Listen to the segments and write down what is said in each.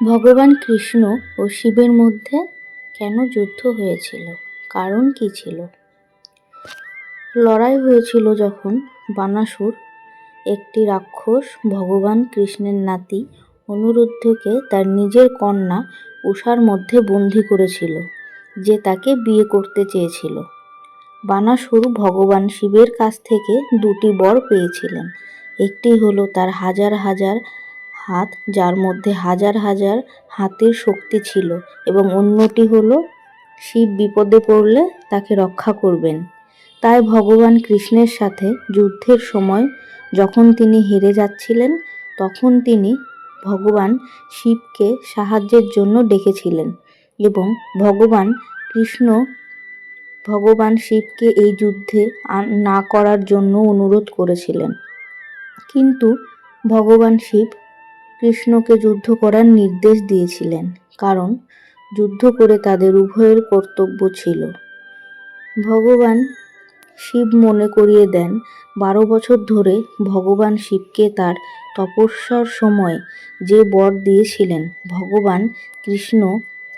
ভগবান কৃষ্ণ ও শিবের মধ্যে কেন যুদ্ধ হয়েছিল? কারণ কি ছিল? লড়াই হয়েছিল যখন বানাসুর, একটি রাক্ষস, ভগবান কৃষ্ণের নাতি অনুরুদ্ধকে তার নিজের কন্যা উষার মধ্যে বন্দি করেছিল, যে তাকে বিয়ে করতে চেয়েছিল। বানাসুর ভগবান শিবের কাছ থেকে দুটি বর পেয়েছিলেন। একটি হলো তার হাজার হাজার হাত, যার মধ্যে হাজার হাজার হাতের শক্তি ছিল এবং অন্যটি হলো, শিব বিপদে পড়লে তাকে রক্ষা করবেন। তাই ভগবান কৃষ্ণের সাথে যুদ্ধের সময় যখন তিনি হেরে যাচ্ছিলেন, তখন তিনি ভগবান শিবকে সাহায্যের জন্য ডেকেছিলেন এবং ভগবান কৃষ্ণ, ভগবান শিবকে এই যুদ্ধে না করার জন্য অনুরোধ করেছিলেন। কিন্তু ভগবান শিব কৃষ্ণকে যুদ্ধ করার নির্দেশ দিয়েছিলেন, কারণ যুদ্ধ করে তাদের উভয়ের কর্তব্য ছিল। ভগবান শিব মনে করিয়ে দেন, বারো বছর ধরে ভগবান শিবকে তার তপস্যার সময় যে বর দিয়েছিলেন, ভগবান কৃষ্ণ।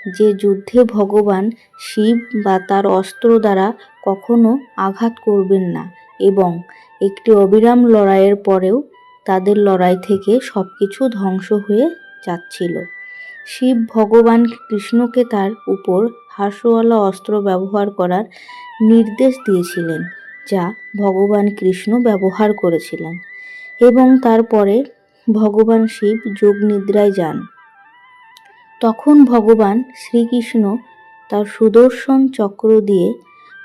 যে যুদ্ধে ভগবান শিব বা তার অস্ত্র দ্বারা কখনো আঘাত করবেন না এবং একটি অবিরাম লড়াইয়ের পরেও তাদের লড়াই থেকে সব কিছু ধ্বংস হয়ে যাচ্ছিল। শিব ভগবান কৃষ্ণকে তার উপর হাস্যওয়ালা অস্ত্র ব্যবহার করার নির্দেশ দিয়েছিলেন, যা ভগবান কৃষ্ণ ব্যবহার করেছিলেন। এবং তারপরে ভগবান শিব যোগ নিদ্রায় যান। তখন ভগবান শ্রীকৃষ্ণ তার সুদর্শন চক্র দিয়ে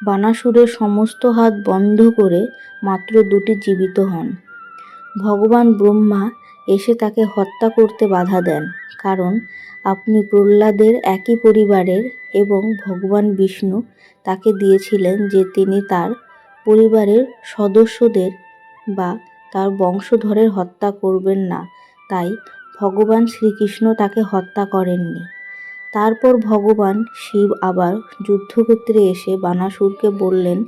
বানাসুরের সমস্ত হাত বন্ধ করে মাত্র দুটি জীবিত হন। ভগবান ব্রহ্মা এসে তাকে হত্যা করতে বাধা দেন, কারণ আপনি প্রহ্লাদের একই পরিবারের এবং ভগবান বিষ্ণু তাকে দিয়েছিলেন যে তিনি তার পরিবারের সদস্যদের বা তার বংশধরের হত্যা করবেন না। তাই ভগবান শ্রীকৃষ্ণ তাকে হত্যা করেননি। তারপর ভগবান শিব আবার যুদ্ধক্ষেত্রে এসে বানাসুরকে বললেন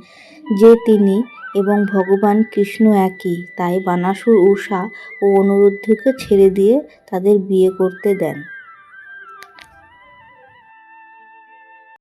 যে তিনি এবং ভগবান কৃষ্ণ একই। তাই বানাসুর উষা ও অনুরুদ্ধকে ছেড়ে দিয়ে তাদের বিয়ে করতে দেন।